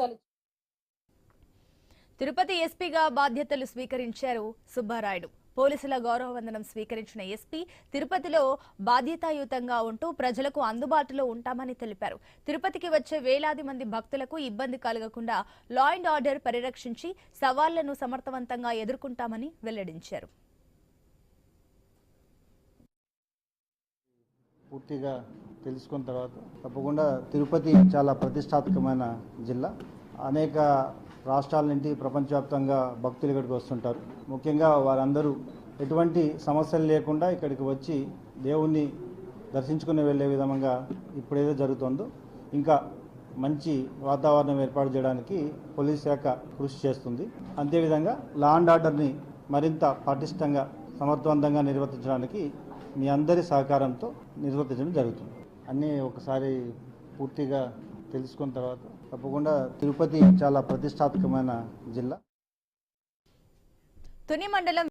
అవకాశాలు తిరుపతి ఎస్పీగా బాధ్యతలు స్వీకరించారు సుబ్బారాయుడు. పోలీసుల గౌరవ వందనం స్వీకరించిన ఎస్పీ తిరుపతిలో బాధ్యతాయుతంగా ఉంటూ ప్రజలకు అందుబాటులో ఉంటామని తెలిపారు. తిరుపతికి వచ్చే వేలాది మంది భక్తులకు ఇబ్బంది కలగకుండా లా అండ్ ఆర్డర్ పరిరక్షించి సవాళ్ళను సమర్థవంతంగా ఎదుర్కొంటామని వెల్లడించారు. పూర్తిగా తెలుసుకున్న తర్వాత తప్పకుండా తిరుపతి చాలా ప్రతిష్టాత్మకమైన జిల్లా. అనేక రాష్ట్రాల నుండి ప్రపంచవ్యాప్తంగా భక్తులు ఇక్కడికి వస్తుంటారు. ముఖ్యంగా వారందరూ ఎటువంటి సమస్యలు లేకుండా ఇక్కడికి వచ్చి దేవుణ్ణి దర్శించుకుని వెళ్ళే విధంగా ఇప్పుడేదో జరుగుతుందో. ఇంకా మంచి వాతావరణం ఏర్పాటు చేయడానికి పోలీస్ శాఖ కృషి చేస్తుంది. అంతేవిధంగా లా అండ్ ఆర్డర్ని మరింత పటిష్టంగా సమర్థవంతంగా నిర్వర్తించడానికి మీ అందరి సహకారంతో నిర్వర్తించడం జరుగుతుంది. అన్నీ ఒకసారి పూర్తిగా తెలుసుకున్న తర్వాత తప్పకుండా తిరుపతి చాలా ప్రతిష్టాత్మకమైన జిల్లా. తుని మండలం